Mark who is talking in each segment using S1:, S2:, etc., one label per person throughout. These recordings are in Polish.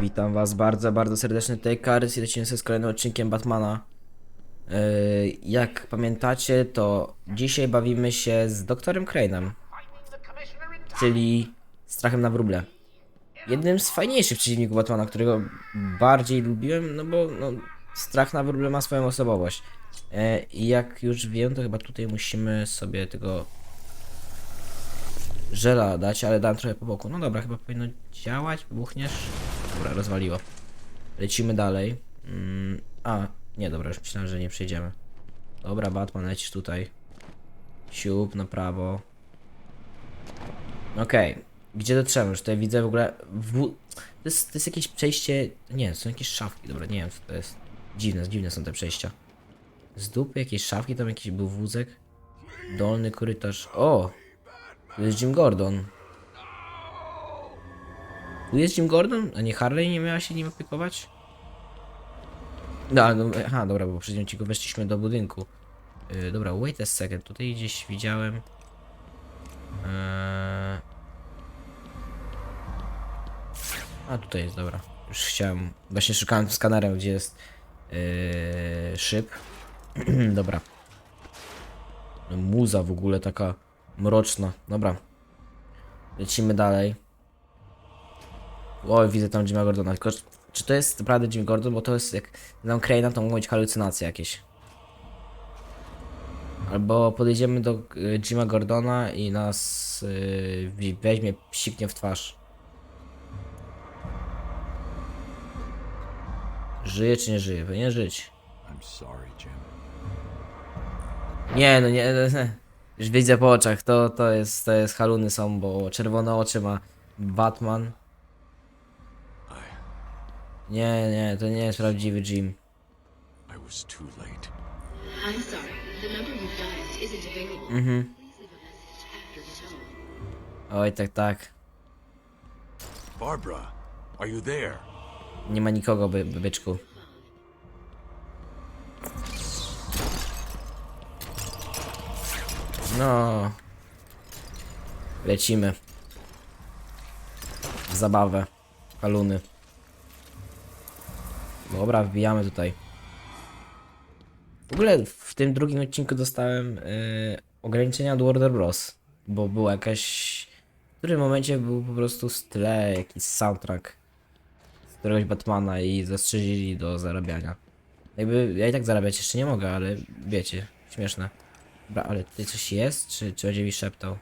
S1: Witam was bardzo, bardzo serdecznie tutaj Karys i lecimy sobie z kolejnym odcinkiem Batmana. Yy, jak pamiętacie, to dzisiaj bawimy się z doktorem Crane'em, czyli strachem na wróble. Jednym z fajniejszych przeciwników Batmana, którego bardziej lubiłem, no bo no, strach na wróble ma swoją osobowość. Yy, I jak już wiem, to chyba tutaj musimy sobie tego żela dać, ale dałem trochę po boku. No dobra, chyba powinno działać. Buchniesz. Dobra, rozwaliło. Lecimy dalej. Mm, a, nie, dobra, już myślałem, że nie przejdziemy. Dobra, Batman, lecisz tutaj. Siup na prawo. Okej. Gdzie dotrzemy? Już tutaj widzę w ogóle... W... To, jest, to jest jakieś przejście... Nie, to są jakieś szafki. Dobra, nie wiem co to jest. Dziwne, dziwne są te przejścia. Z dupy jakieś szafki, tam jakiś był wózek. Dolny korytarz. O! Tu jest Jim Gordon. Tu jest Jim Gordon? A nie Harley nie miała się nim opiekować? No, no aha, dobra, bo w poprzednim odcinku weszliśmy do budynku. Yy, dobra, wait a second, tutaj gdzieś widziałem... Eee... A, tutaj jest, dobra. Już chciałem... Właśnie szukałem skanerem, gdzie jest... Yy, szyb. dobra. No, muza w ogóle taka mroczna. Dobra. Lecimy dalej. O, widzę tam Jima Gordona. Tylko, czy to jest naprawdę Jim Gordon? Bo to jest, jak znam Crane'a, to mogą być halucynacje jakieś. Albo podejdziemy do y, Jima Gordona i nas y, weźmie, psiknie w twarz. Żyje czy nie żyje? Powinien żyć. Nie, no nie, no, nie. Już widzę po oczach, to, to jest, to jest haluny są, bo czerwone oczy ma Batman. Nie, nie, to nie jest prawdziwy Jim. Mhm. Oj, tak, tak.
S2: Barbara, are you there?
S1: Nie ma nikogo, by, by byczku. No. Lecimy. W zabawę. Haluny. Dobra, wbijamy tutaj. W ogóle w tym drugim odcinku dostałem yy, ograniczenia od Warner Bros. Bo była jakaś... W którym momencie był po prostu w tle jakiś soundtrack z któregoś Batmana i zastrzeżyli do zarabiania. Jakby ja i tak zarabiać jeszcze nie mogę, ale wiecie, śmieszne. Dobra, ale tutaj coś jest? Czy, czy będzie mi szeptał?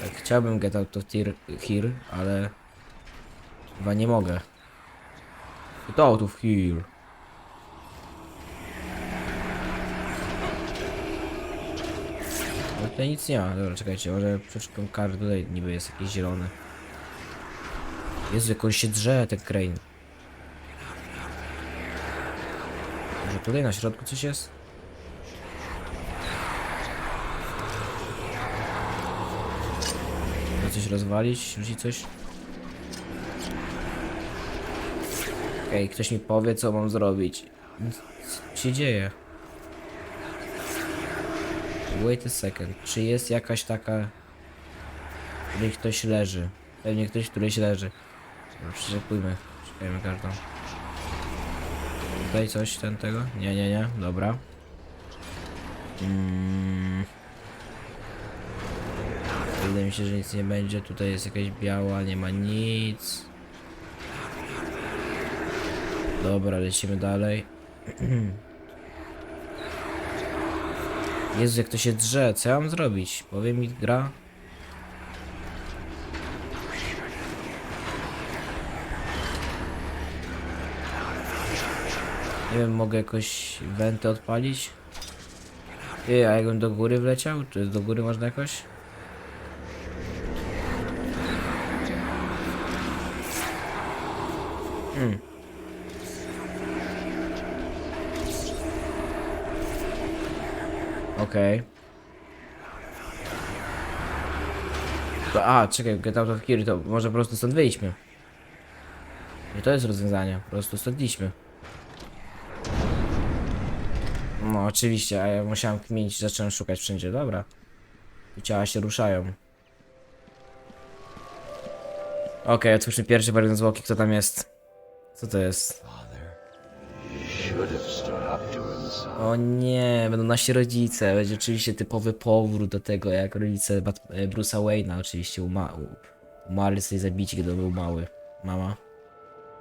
S1: Tak, chciałbym get out of here, ale chyba nie mogę. Get out of here. No tutaj nic nie ma. Dobra, czekajcie, może przeczytam kartę tutaj niby jest jakieś zielone. Jezu, jak on się drze, ten crane. Może tutaj na środku coś jest? Coś rozwalić? Rzucić coś? Okej, ktoś mi powie, co mam zrobić. Co się dzieje? Wait a second. Czy jest jakaś taka... W której ktoś leży? Pewnie ktoś, któryś leży. Przyczepujmy. Czekajmy kartą. Tutaj coś ten tego? Nie, nie, nie. Dobra. Mm. Wydaje mi się, że nic nie będzie. Tutaj jest jakaś biała, nie ma nic. Dobra, lecimy dalej. Jezu, jak to się drze, co ja mam zrobić? Powie mi gra? Nie wiem, mogę jakoś wentę odpalić? Ty, a jakbym do góry wleciał? Czy do góry można jakoś? Okej. To- A, czekaj, get out of here, to może po prostu stąd wyjdźmy. I to jest rozwiązanie, po prostu stąd idźmy. No, oczywiście, a ja musiałem kminić, zacząłem szukać wszędzie, dobra. Tu ciała się ruszają. Okej, otwórzmy pierwszy wariant zwłoki, kto tam jest. Co to jest?
S2: Father.
S1: O nie, będą nasi rodzice. Będzie oczywiście typowy powrót do tego, jak rodzice Bat e, Bruce'a Wayne'a oczywiście uma u- umarli sobie zabici, kiedy był mały. Mama.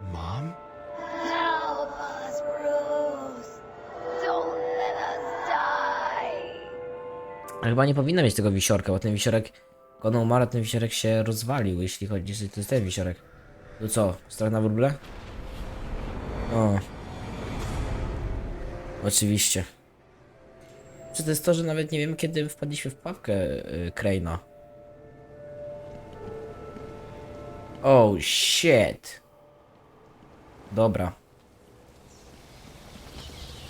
S2: Mom?
S3: Help us, Bruce! Don't let us die!
S1: Ale chyba nie powinna mieć tego wisiorka, bo ten wisiorek, jak ona umarła, ten wisiorek się rozwalił, jeśli chodzi, że to jest ten wisiorek. No co, strach na wróble? O. Oczywiście. Czy to jest to, że nawet nie wiem, kiedy wpadliśmy w pułapkę yy, Kraina. Oh shit. Dobra.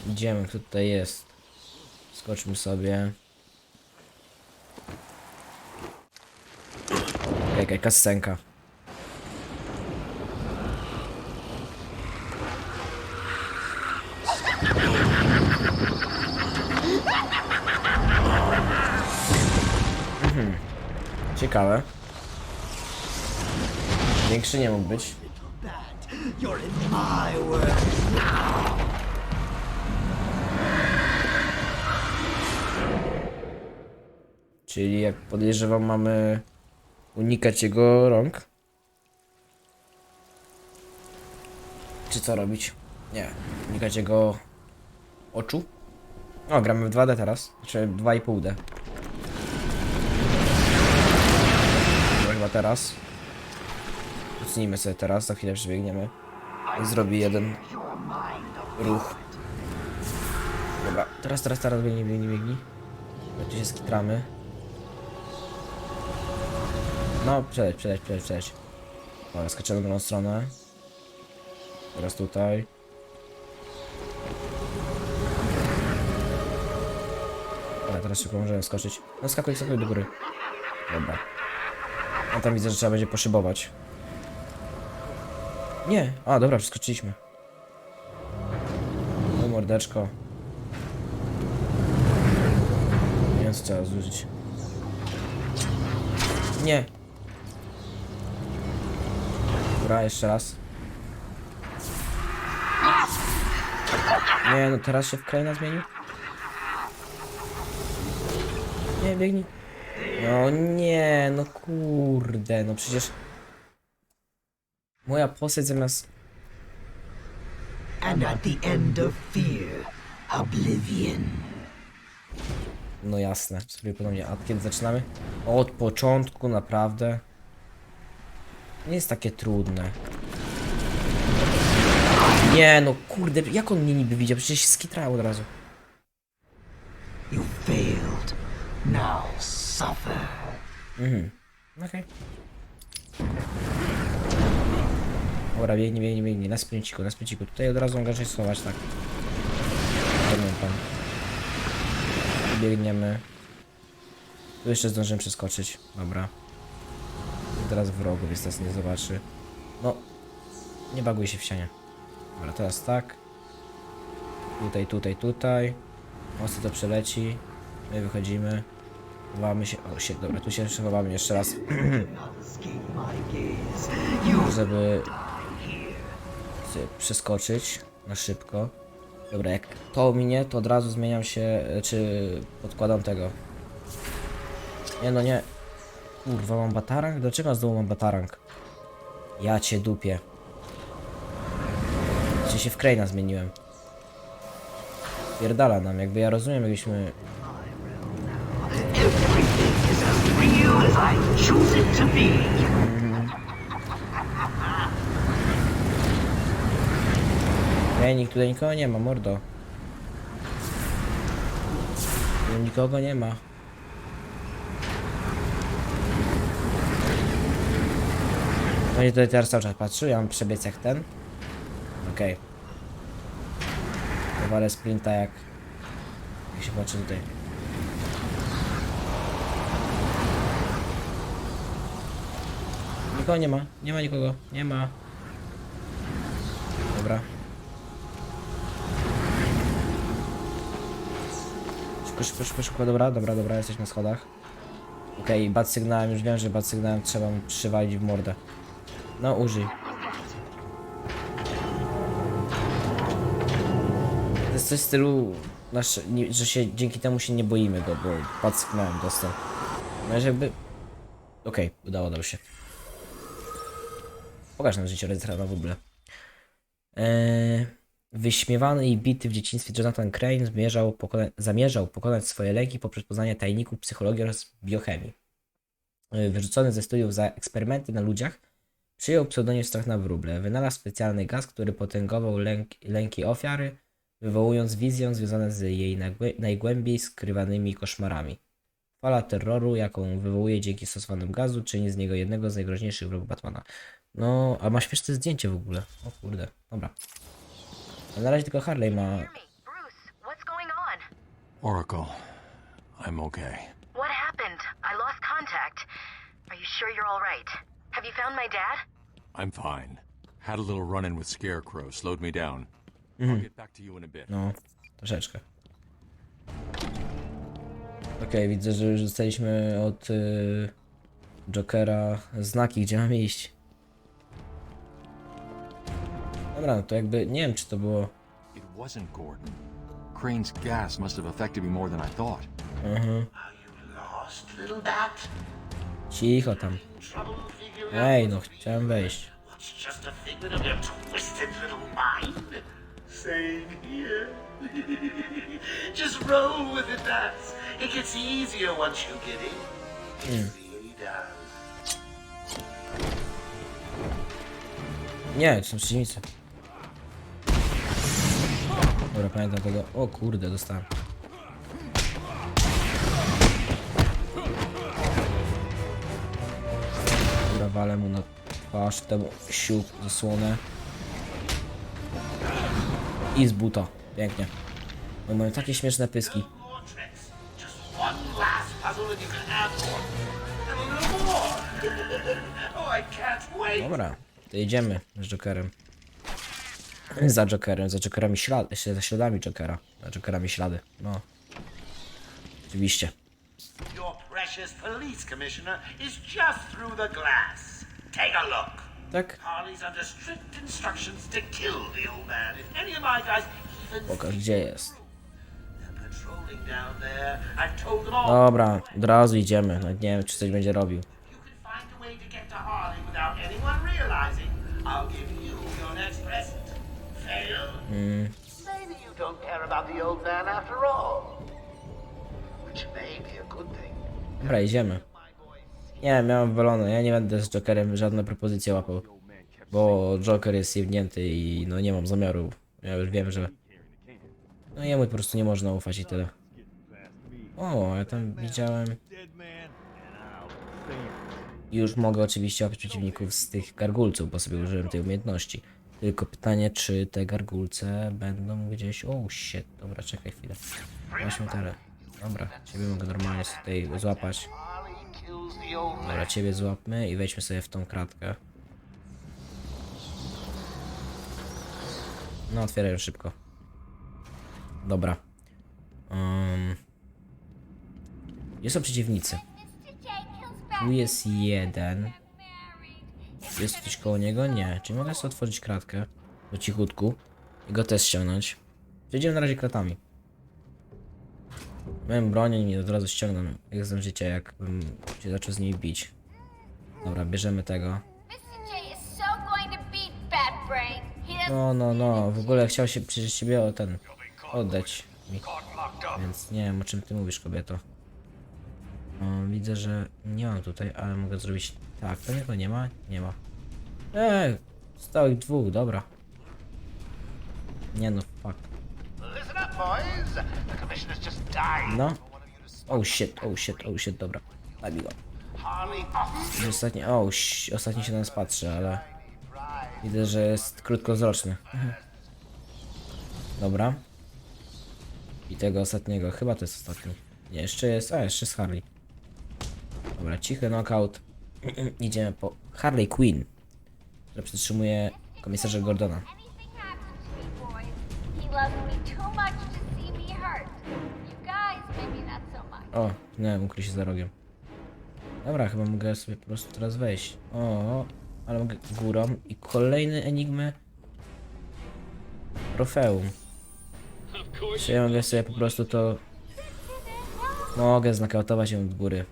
S1: Idziemy, kto tutaj jest. Skoczmy sobie. Jaka kasenka. Ciekawe. Większy nie mógł być. Czyli jak podejrzewam mamy unikać jego rąk. Czy co robić? Nie. Unikać jego oczu. O, gramy w 2D teraz. Znaczy 2,5D. Teraz. Ucnijmy sobie teraz, za chwilę przebiegniemy. I zrobi jeden ruch. Dobra, teraz, teraz, teraz biegnij, biegnij, biegnij. My tu się skitramy. No, przeleć, przeleć, przeleć, przeleć. Dobra, skaczemy w drugą stronę. Teraz tutaj. Dobra, teraz szybko możemy skoczyć. No skakuj, skakuj do góry. Dobra. A tam widzę, że trzeba będzie poszybować. Nie! A, dobra, przeskoczyliśmy. No mordeczko. Nie co trzeba zużyć. Nie! Dobra, jeszcze raz. Nie, no teraz się w Kraina zmienił. Nie, biegnij. No nie, no kurde, no przecież... Moja postać zamiast...
S4: And at the end of fear, oblivion.
S1: No jasne, sobie ponownie. A kiedy zaczynamy? Od początku, naprawdę. Nie jest takie trudne. Nie, no kurde, jak on mnie niby widział? Przecież się skitrał od razu.
S4: You failed. Now suffer.
S1: Mhm. Okej. Dobra, biegnij, biegnij, biegnij. Na sprinciku, na sprinciku. Tutaj od razu się schować, tak. Pamiętam. Biegniemy. Tu jeszcze zdążymy przeskoczyć. Dobra. I teraz wrogów jest nas nie zobaczy. No. Nie baguj się w ścianie. Dobra, teraz tak. Tutaj, tutaj, tutaj. Mocno to przeleci. My wychodzimy. Chowamy się. O, się, dobra, tu się chowamy jeszcze raz. Żeby przeskoczyć na szybko. Dobra, jak to minie, to od razu zmieniam się, e, czy podkładam tego. Nie no nie. Kurwa, mam batarang? Dlaczego znowu mam batarang? Ja cię dupię. Czy się w Kraina zmieniłem? Pierdala nam, jakby ja rozumiem, jakbyśmy...
S4: choose it to be.
S1: Ej, nikt tutaj nikogo nie ma, mordo. Tu nikogo nie ma. No i tutaj teraz cały czas patrzył, ja mam przebiec jak ten. Okej. Okay. Powalę sprinta jak... Jak się patrzy tutaj. Nikogo nie ma, nie ma nikogo, nie ma. Dobra. Szybko, szybko, szybko, szybko, dobra, dobra, dobra, jesteś na schodach. Okej, bad sygnałem, już wiem, że bad sygnałem trzeba mu przywalić w mordę. No, użyj. To jest coś w stylu, nasz, nie, że się dzięki temu się nie boimy go, bo bad sygnałem dostał. No, żeby... Okej, udało nam się. Pokaż nam życie Redrana w ogóle. Eee, wyśmiewany i bity w dzieciństwie Jonathan Crane zmierzał pokona- zamierzał pokonać swoje lęki poprzez poznanie tajników psychologii oraz biochemii. Eee, Wyrzucony ze studiów za eksperymenty na ludziach, przyjął pseudonim Strach na wróble. Wynalazł specjalny gaz, który potęgował lęk, lęki ofiary, wywołując wizję związane z jej najgłębiej skrywanymi koszmarami. Fala terroru, jaką wywołuje dzięki stosowanym gazu, czyni z niego jednego z najgroźniejszych wrogów Batmana. No, a ma śmieszne zdjęcie w ogóle. O kurde, dobra. A na razie tylko Harley ma...
S2: Oracle, I'm okay.
S5: What happened? I lost contact. Are you sure you're all right? Have you found my dad?
S2: I'm fine. Had a little run in with Scarecrow, slowed me down. I'll get back to you in a bit.
S1: No, troszeczkę. Okej, widzę, że już dostaliśmy od y, Jokera znaki, gdzie mamy iść. Dobra, no to jakby nie wiem, czy to było.
S2: It wasn't Gordon. Crane's gas must have affected me more than I thought.
S4: Bat.
S1: Cicho tam. Ej, no chciałem wejść.
S4: just. Same here. roll with it, bats. It gets easier once you get in. It really does.
S1: Nie, to są przeciwnicy. Dobra, pamiętam tego. O kurde, dostałem. Dobra, walę mu na twarz, temu siup, zasłonę. I z buta. Pięknie. No mają takie śmieszne pyski. Dobra, to jedziemy z Jokerem. Za Jokerem, za Jokerami ślady, za śladami Jokera. Za Jokerami ślady, no. Oczywiście. Tak? Pokaż gdzie jest. Dobra, od razu idziemy. Nie wiem czy coś będzie robił.
S4: Maybe you don't care about the old man after all. Which may be a good thing.
S1: Dobra, idziemy. Nie, miałem wywalone. Ja nie będę z Jokerem żadne propozycje łapał. Bo Joker jest jebnięty i no nie mam zamiaru. Ja już wiem, że... No jemu po prostu nie można ufać i tyle. O, ja tam widziałem... Już mogę oczywiście łapić przeciwników z tych gargulców, bo sobie użyłem tej umiejętności. Tylko pytanie, czy te gargulce będą gdzieś... O, shit. Dobra, czekaj chwilę. Weźmy tyle. Dobra, ciebie mogę normalnie tutaj złapać. Dobra, ciebie złapmy i wejdźmy sobie w tą kratkę. No, otwieraj szybko. Dobra. Um, gdzie są przeciwnicy? Tu jest jeden. Jest ktoś koło niego? Nie. Czy mogę sobie otworzyć kratkę? Do cichutku. I go też ściągnąć. Przejdziemy na razie kratami. Miałem bronię i od razu ściągnę. Jak znam życie, jakbym się zaczął z nimi bić. Dobra, bierzemy tego. No, no, no. W ogóle chciał się przecież ciebie o ten oddać mi. Więc nie wiem o czym ty mówisz, kobieto. O, widzę, że nie mam tutaj, ale mogę zrobić tak. To niego nie ma? Nie ma. Eee, stałych dwóch, dobra. Nie no, fuck. No. Oh shit, oh shit, oh shit, dobra. Zabij go. Ostatni, o, ś- ostatni się na nas patrzy, ale widzę, że jest krótkowzroczny. Dobra. I tego ostatniego, chyba to jest ostatni. Nie, jeszcze jest, a jeszcze jest Harley. Dobra, cichy knockout. Idziemy po Harley Quinn, która przytrzymuje komisarza Gordona. O, nie, ukrył się za rogiem. Dobra, chyba mogę sobie po prostu teraz wejść. O, ale mogę górą i kolejny enigmy. Trofeum. Czy ja mogę sobie po prostu to... Mogę znakautować ją od góry.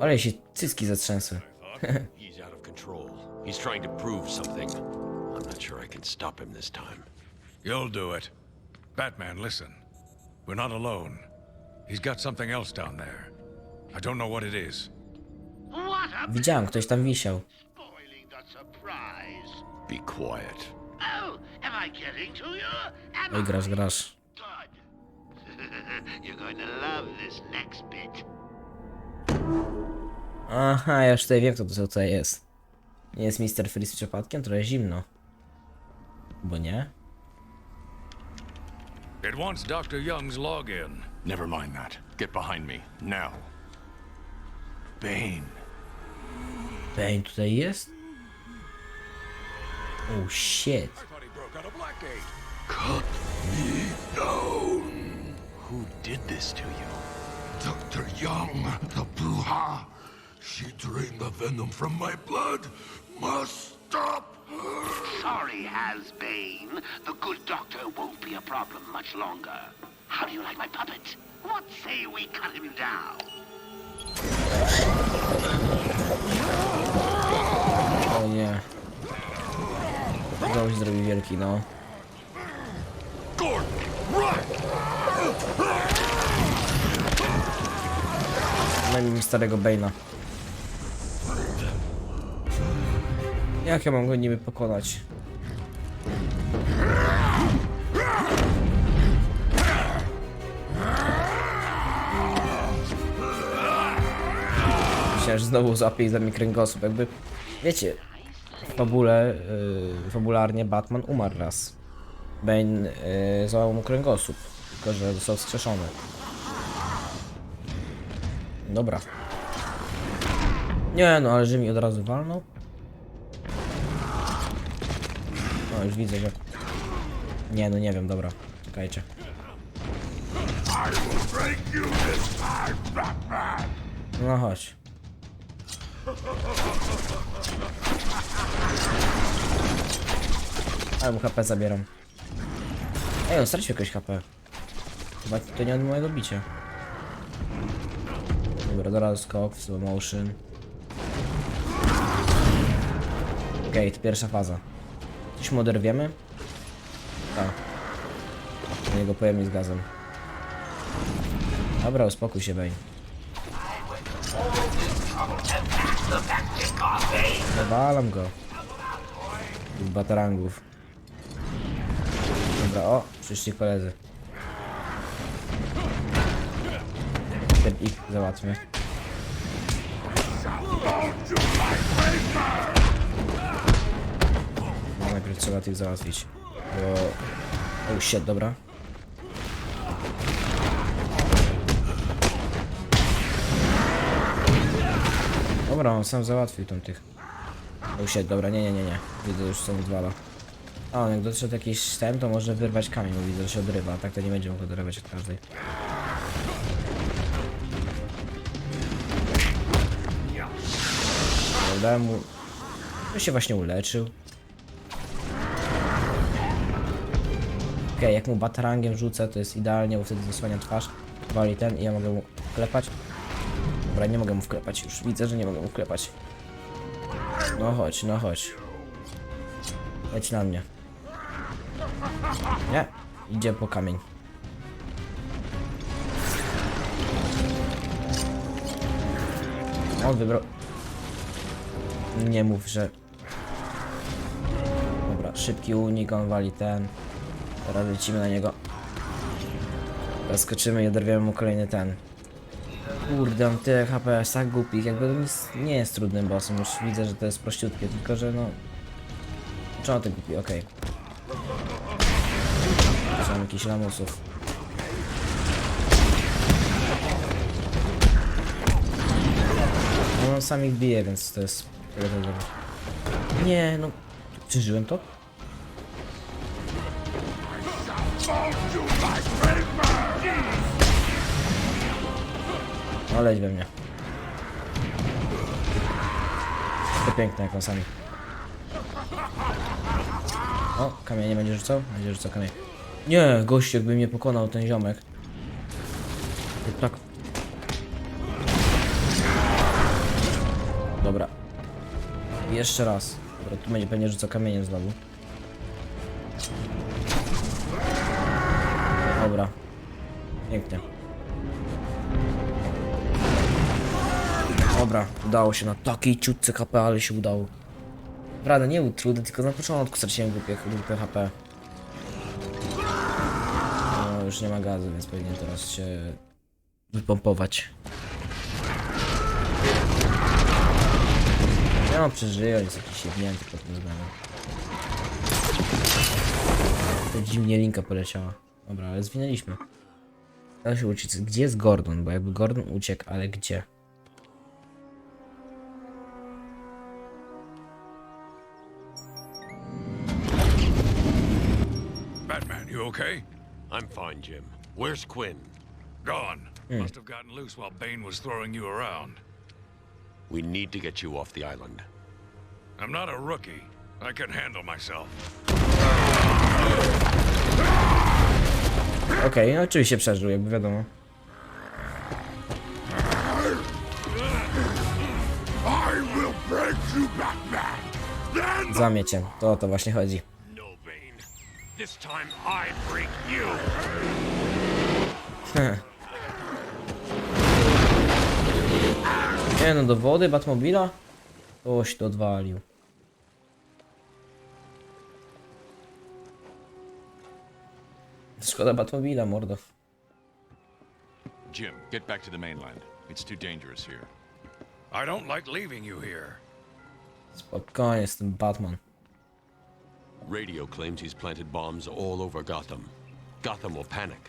S1: Ale się cycki zatrzęsły.
S6: He's out of control. He's trying to prove something. I'm not sure I can stop him this time.
S7: You'll do it. Batman, listen. We're not alone. He's got something else down there. I don't know what it is.
S4: What a
S1: Widziałem, ktoś tam wisiał.
S4: spoiling the surprise.
S6: Be quiet.
S4: Oh, am I getting to you? Am
S1: Oj,
S4: I?
S1: grasz, grasz.
S4: Good. You're going to love this next bit.
S1: Aha, ja już tutaj wiem, kto to tutaj jest. Nie jest Mr. Freeze przypadkiem? Trochę zimno. Bo nie?
S7: It wants Dr. Young's login.
S2: Never mind that. Get behind me. Now. Bane.
S1: Bane tutaj jest? Oh shit.
S7: I thought he broke out of Blackgate.
S6: Who did this to you?
S8: Dr. Young, the Bruja. She drained the venom from my blood. Must stop her.
S4: Sorry, Hasbane. The good doctor won't be a problem much longer. How do you like my puppet? What say we cut him down?
S1: O nie. Znowu się zrobi wielki, no. Dajmy mi starego Bane'a. Jak ja mam go niby pokonać? Myślałem, że znowu złapie i za mi kręgosłup, jakby... Wiecie, w fabule, yy, fabularnie Batman umarł raz. Bane yy, złamał mu kręgosłup, tylko że został wskrzeszony. Dobra. Nie no, ale że mi od razu walnął. No już widzę, że... Nie no, nie wiem, dobra. Czekajcie. No chodź. Ale mu HP zabieram. Ej, on stracił jakieś HP. Chyba to nie od mojego bicia. Dobra, teraz skok slow motion. Okej, to pierwsza faza. Coś mu oderwiemy? Tak. Niego pojemnik z gazem. Dobra, uspokój się, Bane. Nawalam go. Z batarangów. Dobra, o, przyszli koledzy. Ten ich załatwmy. No, najpierw trzeba tych załatwić. Bo... Oh shit, dobra. Dobra, on sam załatwił tam tych. Oh shit, dobra, nie, nie, nie, nie. Widzę, już są dwa. A, on jak doszedł jakiś ten, to może wyrwać kamień, bo widzę, że się odrywa, tak to nie będzie mógł oderwać od każdej. Dobra, Dałem mu... On się właśnie uleczył. Okej, jak mu batarangiem rzucę, to jest idealnie, bo wtedy zasłania twarz. Wali ten i ja mogę mu klepać. Dobra, nie mogę mu wklepać już. Widzę, że nie mogę mu wklepać. No chodź, no chodź. Leć na mnie. Nie, idzie po kamień. On wybrał... Nie mów, że... Dobra, szybki unik, on wali ten. Teraz lecimy na niego. Teraz skoczymy i oderwiemy mu kolejny ten. Kurde, on tyle HP jest tak głupich, jakby jest, nie jest trudnym bossem, już widzę, że to jest prościutkie, tylko że no... Początek głupi, okej. Są jakiś lamusów. No on sam ich bije, więc to jest... Nie, no... Przeżyłem to? O, leć we mnie. To piękne jak on sami. O, kamienie będzie rzucał? Będzie rzucał kamień. Nie, gościu jakby mnie pokonał ten ziomek. Jeszcze raz. Dobra, tu będzie pewnie rzucał kamieniem znowu. Dobra. Pięknie. Dobra, udało się na takiej ciutce HP, ale się udało. Prawda, nie był trudny, tylko na początku straciłem głupie, głupie HP. No, już nie ma gazu, więc powinien teraz się wypompować. Ja mam przeżyję, jest jakiś jebnięty pod tym względem. To dziwnie linka poleciała. Dobra, ale zwinęliśmy. Trzeba się uczyć, gdzie jest Gordon, bo jakby Gordon uciekł, ale gdzie?
S7: Batman, you okay?
S6: I'm fine, Jim. Where's Quinn?
S7: Gone. Must have gotten loose while Bane was throwing you around.
S6: We need to get you off the island.
S7: I'm not a rookie. I can handle myself.
S1: Okej, no oczywiście przeżył, jakby wiadomo.
S8: I will break you, Batman! Then
S1: Zamiecie, to o to właśnie chodzi.
S6: No. This time I break you.
S1: Nie no, do wody Batmobila? Ktoś to odwalił. Szkoda Batmobila, mordo.
S2: Jim, get back to the mainland. It's too dangerous here.
S7: I don't like leaving you here.
S1: Spokojnie, jestem Batman.
S6: Radio claims he's planted bombs all over Gotham. Gotham will panic.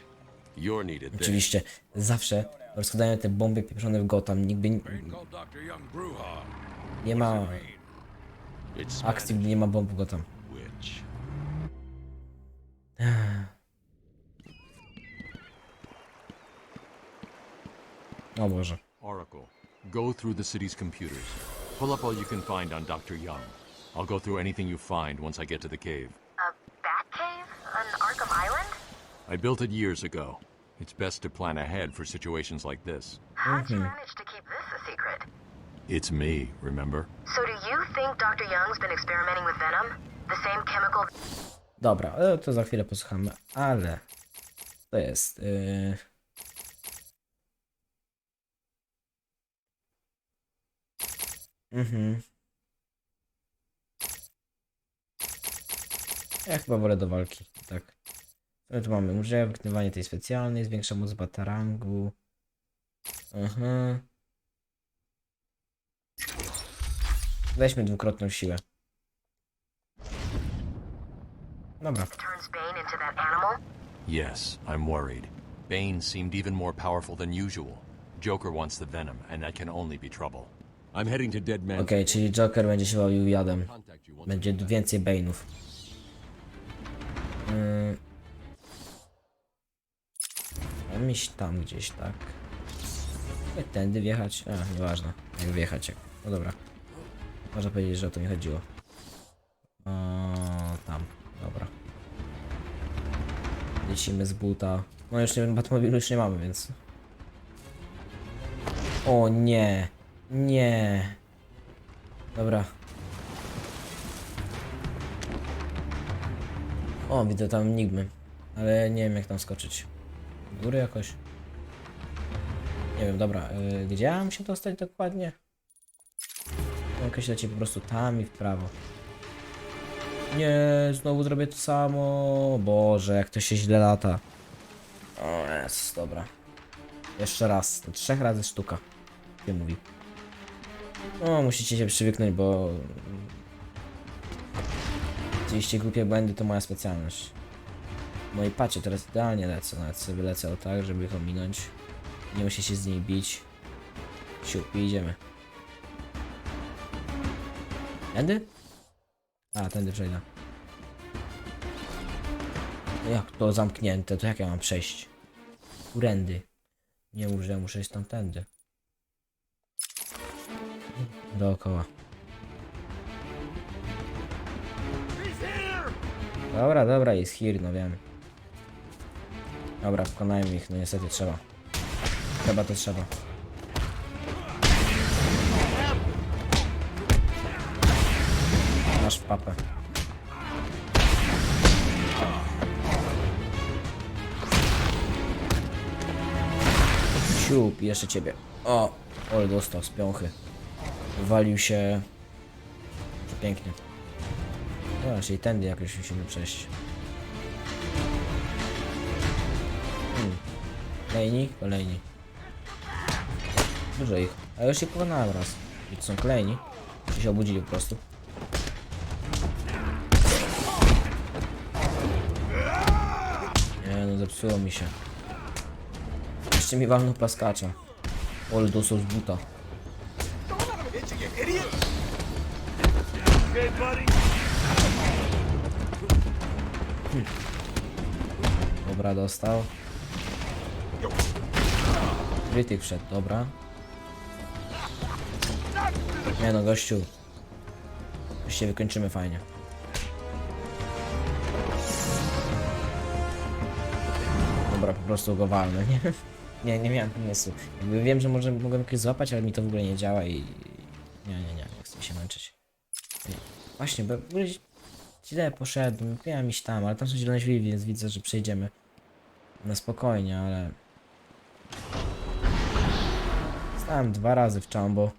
S6: You're needed there.
S1: Oczywiście, zawsze rozkładają te bomby pieprzone w Gotham. Nigdy nie, ma akcji, gdy nie ma bomb w Gotham. O Boże.
S2: Oracle, go through the city's computers. Pull up all you can find on Dr. Young. I'll go through anything you find once I get to the cave.
S5: A Batcave on Arkham Island?
S2: I built it years ago. It's best to plan ahead for situations like this.
S5: How'd you manage to keep this a secret?
S2: It's me, remember?
S5: So do you think Dr. Young's been experimenting with Venom? The same chemical
S1: Dobra, to za chwilę posłuchamy, ale to jest. Yy... Mhm. Ja chyba wolę do walki, tak. Co tu mamy? Użyję wykonywanie tej specjalnej, zwiększa moc batarangu. Aha. Weźmy dwukrotną siłę. Dobra.
S2: Yes, I'm worried. Bane seemed even more powerful than usual. Joker wants the venom, and that can only be trouble. I'm heading to Dead Man's
S1: Okej, czyli Joker będzie się bawił jadem. Będzie więcej Bane'ów. Yy... Mam iść tam gdzieś, tak? Jak tędy wjechać? A, nieważne. Jak wjechać, jak... No dobra. Można powiedzieć, że o to mi chodziło. O, tam. Dobra. Lecimy z buta. No już nie wiem, Batmobilu już nie mamy, więc... O nie! Nie! Dobra. O, widzę tam enigmy. Ale nie wiem jak tam skoczyć. Góry jakoś. Nie wiem, dobra. Yy, gdzie ja mam się dostać dokładnie? Jakoś leci po prostu tam i w prawo. Nie, znowu zrobię to samo. Boże, jak to się źle lata. O, jest, dobra. Jeszcze raz. Trzech razy sztuka. Nie mówi. No, musicie się przywyknąć, bo... Oczywiście głupie błędy to moja specjalność. No i patrzcie, teraz idealnie lecę, nawet sobie lecę o tak, żeby ich ominąć. Nie muszę się z nimi bić. Siup, idziemy. Tędy? A, tędy przejdę. Jak to zamknięte, to jak ja mam przejść? Kurędy. Nie że ja muszę iść tamtędy. dookoła. Dobra, dobra, jest here, no wiem. Dobra, pokonajmy ich, no niestety trzeba. Trzeba to trzeba. Masz papę. Siup, jeszcze ciebie. O, ole dostał z piąchy. Walił się. Pięknie. No, czyli tędy jakoś musimy przejść. Kolejni? Kolejni. Dużo ich. A już ich pokonałem raz. To są kolejni. Czy się obudzili po prostu. Nie no, zepsuło mi się. Jeszcze mi walnął plaskacza. Ol dostał z buta. Dobra, dostał. Krytyk wszedł, dobra. Nie no, gościu. Się wykończymy fajnie. Dobra, po prostu go walnę, nie? Nie, nie miałem pomysłu. Jakby wiem, że może mogłem jakoś złapać, ale mi to w ogóle nie działa i... Nie, nie, nie, nie chcę się męczyć. Nie. Właśnie, bo źle poszedłem, miałem iść tam, ale tam są zielone drzwi, więc widzę, że przejdziemy na spokojnie, ale... Stałem dwa razy w Chambo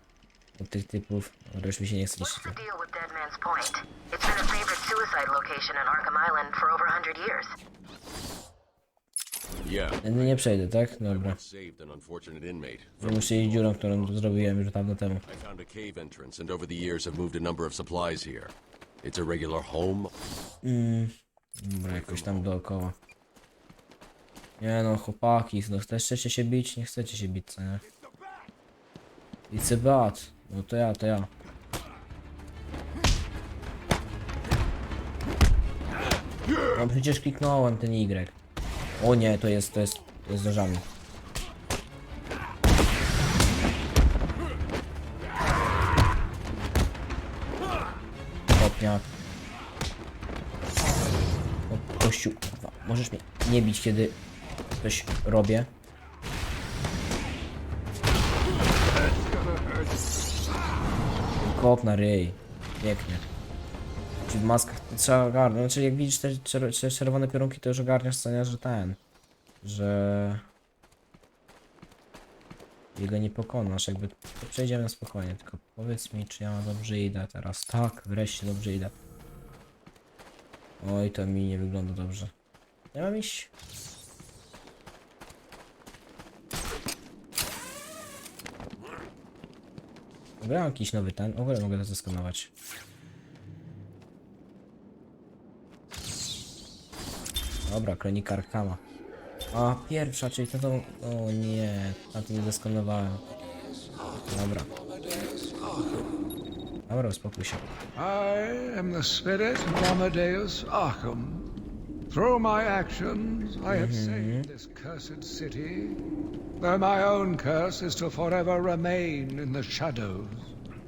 S1: od tych typów, ale już mi się nie chce
S5: What's
S1: liczyć.
S5: the deal with Dead Man's Point? It's been a favorite suicide location in Arkham Island for over 100 years.
S6: Yeah.
S1: Tędy nie przejdę, tak? Dobra. Nie muszę iść dziurą, którą zrobiłem już dawno temu.
S6: Home.
S1: Dobra, jakoś tam dookoła. Nie no, chłopaki, no chcecie się bić? Nie chcecie się bić, co nie? A bad. No to ja, to ja. No przecież kliknąłem ten Y. O nie, to jest, to jest, to jest nożami. Kopniak. O, kościół, możesz mnie nie bić, kiedy coś robię? Kop na ryj. Pięknie. Czy w maskach to trzeba ogarnąć? Znaczy jak widzisz te, te czerwone piorunki, to już ogarniasz scenie, że ten... Że... Jego nie pokonasz, jakby to przejdziemy spokojnie, tylko powiedz mi, czy ja dobrze idę teraz. Tak, wreszcie dobrze idę. Oj, to mi nie wygląda dobrze. Nie mam iść. Wybrałem jakiś nowy ten. W ogóle mogę to zeskanować. Dobra, kronika Arkama. A, pierwsza, czyli to tą... O nie, na nie zeskanowałem. Dobra. Dobra, uspokój się.
S9: I am the spirit Amadeus Arkham. Through my actions, I have saved this cursed city, though my own curse is to forever remain in the shadows.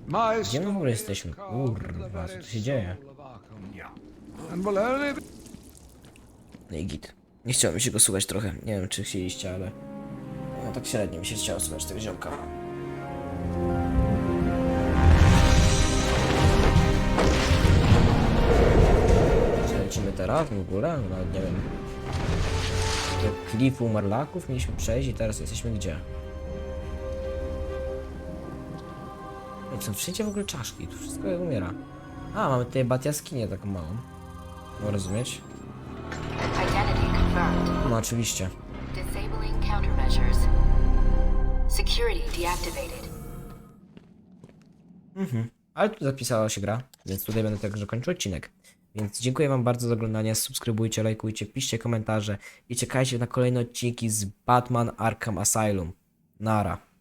S9: My
S1: Gdzie my w ogóle jesteśmy? Kurwa, co tu się dzieje?
S9: soul of Arkham, and will only be
S1: No i git. Nie chciało mi się go słuchać trochę. Nie wiem, czy chcieliście, ale... No tak średnio mi się chciało słuchać tego ziomka. Teraz w ogóle? No nie wiem. Do klifu Marlaków mieliśmy przejść i teraz jesteśmy gdzie? Jak są wszędzie w ogóle czaszki, tu wszystko umiera. A, mamy tutaj bat jaskinię taką małą. Rozumieć? No oczywiście.
S5: Deactivated.
S1: Ale tu zapisała się gra, więc tutaj będę także kończył odcinek. Więc dziękuję wam bardzo za oglądanie, subskrybujcie, lajkujcie, piszcie komentarze i czekajcie na kolejne odcinki z Batman Arkham Asylum. Nara.